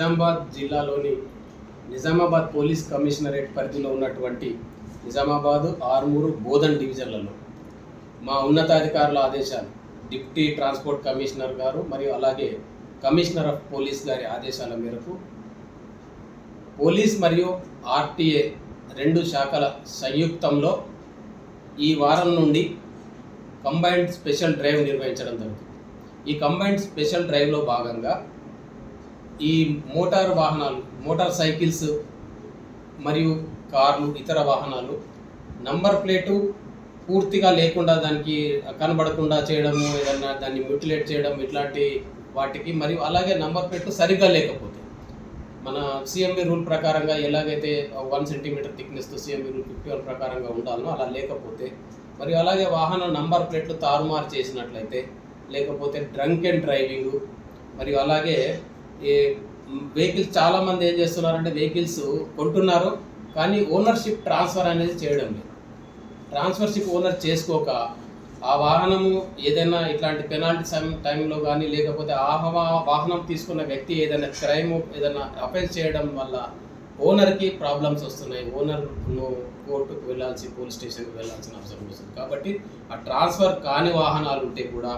నిజామాబాద్ జిల్లాలోని Nizamabad police commissionerate పరిధిలో ఉన్నటువంటి నిజామాబాద్ ఆర్మూరు బోధన్ డివిజన్లలో మా ఉన్నతాధికారుల ఆదేశాలు డిప్యూటీ ట్రాన్స్పోర్ట్ కమిషనర్ గారు మరియు అలాగే కమిషనర్ ఆఫ్ పోలీస్ గారి ఆదేశాల మేరకు పోలీస్ మరియు ఆర్టీఏ రెండు శాఖల సంయుక్తంలో ఈ వారం నుండి కంబైన్డ్ స్పెషల్ డ్రైవ్ నిర్వహించడం జరుగుతుంది. ఈ కంబైన్డ్ స్పెషల్ డ్రైవ్లో భాగంగా ఈ మోటార్ వాహనాలు మోటార్ సైకిల్స్ మరియు కార్లు ఇతర వాహనాలు నంబర్ ప్లేటు పూర్తిగా లేకుండా దానికి కనబడకుండా చేయడము ఏదన్నా దాన్ని మ్యూటిలేట్ చేయడం ఇట్లాంటి వాటికి మరియు అలాగే నంబర్ ప్లేట్లు సరిగ్గా లేకపోతే. మన సిఎంబి రూల్ ప్రకారంగా ఎలాగైతే one centimetre థిక్నెస్తో C M V rule fifty one ప్రకారంగా ఉండాలనో అలా లేకపోతే మరియు అలాగే వాహనం నంబర్ ప్లేట్లు తారుమారు చేసినట్లయితే లేకపోతే డ్రంక్ అండ్ డ్రైవింగ్ మరియు అలాగే వెహికల్స్ చాలామంది ఏం చేస్తున్నారంటే వెహికల్స్ కొంటున్నారు కానీ ఓనర్షిప్ ట్రాన్స్ఫర్ అనేది చేయడం లేదు. ట్రాన్స్ఫర్షిప్ ఓనర్ చేసుకోక ఆ వాహనము ఏదైనా ఇట్లాంటి పెనాల్టీ టైంలో కానీ లేకపోతే ఆ వాహనం తీసుకున్న వ్యక్తి ఏదైనా క్రైమ్ ఏదైనా అఫెన్స్ చేయడం వల్ల ఓనర్కి ప్రాబ్లమ్స్ వస్తున్నాయి. ఓనర్ కోర్టుకు వెళ్ళాల్సి పోలీస్ స్టేషన్కి వెళ్ళాల్సిన అవసరం వస్తుంది. కాబట్టి ఆ ట్రాన్స్ఫర్ కాని వాహనాలు ఉంటే కూడా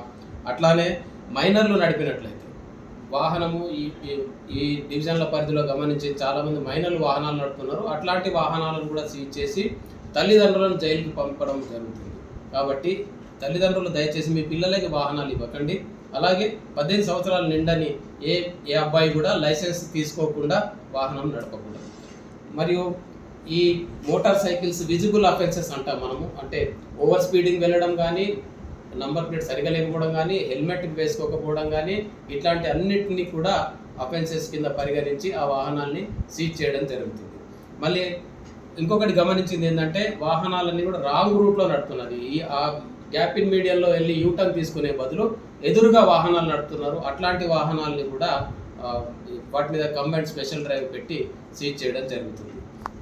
అట్లానే మైనర్లు నడిపినట్లయితే వాహనము ఈ ఈ- డివిజన్ల పరిధిలో గమనించి చాలామంది మైనర్లు వాహనాలు నడుపుతున్నారు. అట్లాంటి వాహనాలను కూడా సీజ్ చేసి తల్లిదండ్రులను జైలుకి పంపడం జరుగుతుంది. కాబట్టి తల్లిదండ్రులు దయచేసి మీ పిల్లలకి వాహనాలు ఇవ్వకండి. అలాగే పద్దెనిమిది సంవత్సరాలు నిండని ఏ ఏ అబ్బాయి కూడా లైసెన్స్ తీసుకోకుండా వాహనం నడపకూడదు. మరియు ఈ మోటార్ సైకిల్స్ విజిబుల్ అఫెన్సెస్ అంటాం మనము. అంటే ఓవర్ స్పీడింగ్ వెళ్ళడం కానీ నంబర్ ప్లేట్ సరిగా లేకపోవడం కానీ హెల్మెట్ వేసుకోకపోవడం కానీ ఇట్లాంటి అన్నిటినీ కూడా అఫెన్సెస్ కింద పరిగణించి ఆ వాహనాల్ని సీజ్ చేయడం జరుగుతుంది. మళ్ళీ ఇంకొకటి గమనించింది ఏంటంటే వాహనాలన్నీ కూడా రాంగ్ రూట్లో నడుతున్నది ఈ ఆ గ్యాప్ ఇన్ మీడియంలో వెళ్ళి యూటర్న్ తీసుకునే బదులు ఎదురుగా వాహనాలు నడుపుతున్నారు. అట్లాంటి వాహనాలని కూడా వాటి మీద కంబైన్ స్పెషల్ డ్రైవ్ పెట్టి సీజ్ చేయడం జరుగుతుంది.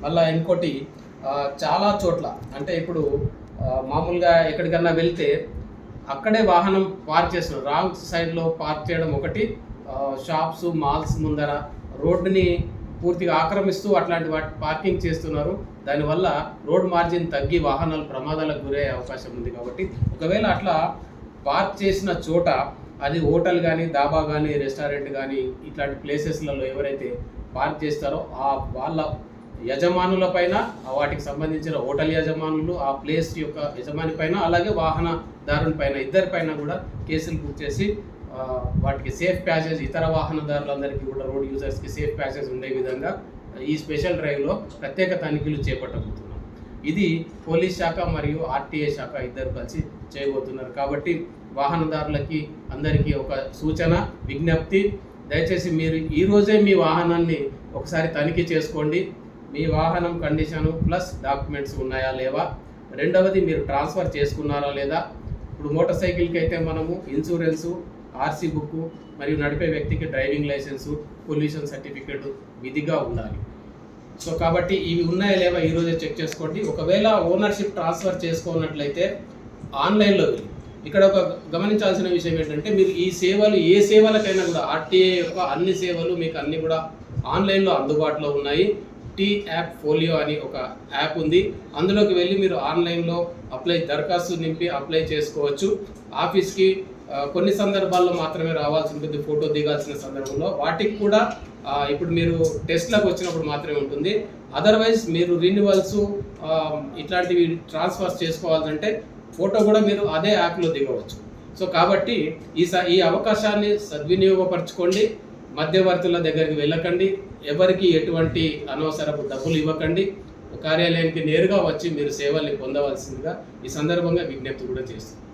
మళ్ళీ ఇంకోటి చాలా చోట్ల అంటే ఇప్పుడు మామూలుగా ఎక్కడికన్నా వెళ్తే అక్కడే వాహనం పార్క్ చేస్తున్నారు. రాంగ్ సైడ్లో పార్క్ చేయడం ఒకటి. షాప్స్ మాల్స్ ముందర రోడ్డుని పూర్తిగా ఆక్రమిస్తూ అట్లాంటి వాటి పార్కింగ్ చేస్తున్నారు. దానివల్ల రోడ్ మార్జిన్ తగ్గి వాహనాలు ప్రమాదాలకు గురయ్యే అవకాశం ఉంది కాబట్టి. ఒకవేళ అట్లా పార్క్ చేసిన చోట అది హోటల్ కానీ దాబా కానీ రెస్టారెంట్ కానీ ఇట్లాంటి ప్లేసెస్లలో ఎవరైతే పార్క్ చేస్తారో ఆ వాళ్ళ యజమానుల పైన వాటికి సంబంధించిన హోటల్ యజమానులు ఆ ప్లేస్ యొక్క యజమాని పైన అలాగే వాహనదారుని పైన ఇద్దరిపైన కూడా కేసులు బుక్ చేసి వాటికి సేఫ్ ప్యాసేజ్ ఇతర వాహనదారులందరికీ కూడా రోడ్ యూజర్స్కి సేఫ్ ప్యాసేజ్ ఉండే విధంగా ఈ స్పెషల్ డ్రైవ్లో ప్రత్యేక తనిఖీలు చేపట్టబోతున్నాం. ఇది పోలీస్ శాఖ మరియు ఆర్టీఏ శాఖ ఇద్దరు కలిసి చేయబోతున్నారు. కాబట్టి వాహనదారులకి అందరికీ ఒక సూచన విజ్ఞప్తి. దయచేసి మీరు ఈరోజే మీ వాహనాన్ని ఒకసారి తనిఖీ చేసుకోండి. మీ వాహనం కండిషను ప్లస్ డాక్యుమెంట్స్ ఉన్నాయా లేవా? రెండవది మీరు ట్రాన్స్ఫర్ చేసుకున్నారా లేదా? ఇప్పుడు మోటార్ సైకిల్కి అయితే మనము ఇన్సూరెన్సు ఆర్సీ బుక్ మరియు నడిపే వ్యక్తికి డ్రైవింగ్ లైసెన్సు పొల్యూషన్ సర్టిఫికేట్ విధిగా ఉండాలి. సో కాబట్టి ఇవి ఉన్నాయా లేవా ఈరోజే చెక్ చేసుకోండి. ఒకవేళ ఓనర్షిప్ ట్రాన్స్ఫర్ చేసుకోనట్లయితే ఆన్లైన్లో ఇక్కడ ఒక గమనించాల్సిన విషయం ఏంటంటే మీరు ఈ సేవలు ఏ సేవలకైనా కూడా ఆర్టీఏ యొక్క అన్ని సేవలు మీకు అన్ని కూడా ఆన్లైన్లో అందుబాటులో ఉన్నాయి. టీ యాప్ ఫోలియో అని ఒక యాప్ ఉంది. అందులోకి వెళ్ళి మీరు ఆన్లైన్లో అప్లై దరఖాస్తు నింపి అప్లై చేసుకోవచ్చు. ఆఫీస్కి కొన్ని సందర్భాల్లో మాత్రమే రావాల్సి ఉంటుంది. ఫోటో దిగాల్సిన సందర్భంలో వాటికి కూడా ఇప్పుడు మీరు టెస్ట్లకు వచ్చినప్పుడు మాత్రమే ఉంటుంది. అదర్వైజ్ మీరు రిన్యువల్స్ ఇట్లాంటివి ట్రాన్స్ఫర్స్ చేసుకోవాలంటే ఫోటో కూడా మీరు అదే యాప్లో దిగవచ్చు. సో కాబట్టి ఈ స ఈ అవకాశాన్ని సద్వినియోగపరచుకోండి. మధ్యవర్తుల దగ్గరికి వెళ్ళకండి. ఎవరికి ఎటువంటి అనవసరపు డబ్బులు ఇవ్వకండి. కార్యాలయానికి నేరుగా వచ్చి మీరు సేవల్ని పొందవలసిందిగా ఈ సందర్భంగా విజ్ఞప్తి కూడా చేస్తుంది